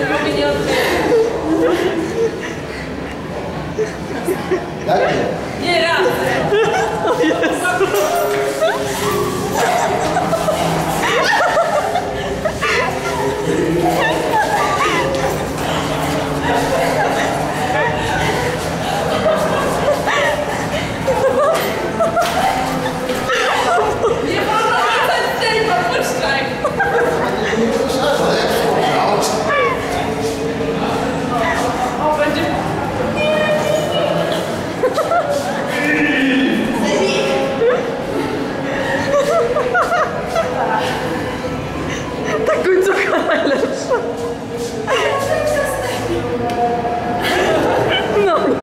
Jak nie? Nie raz!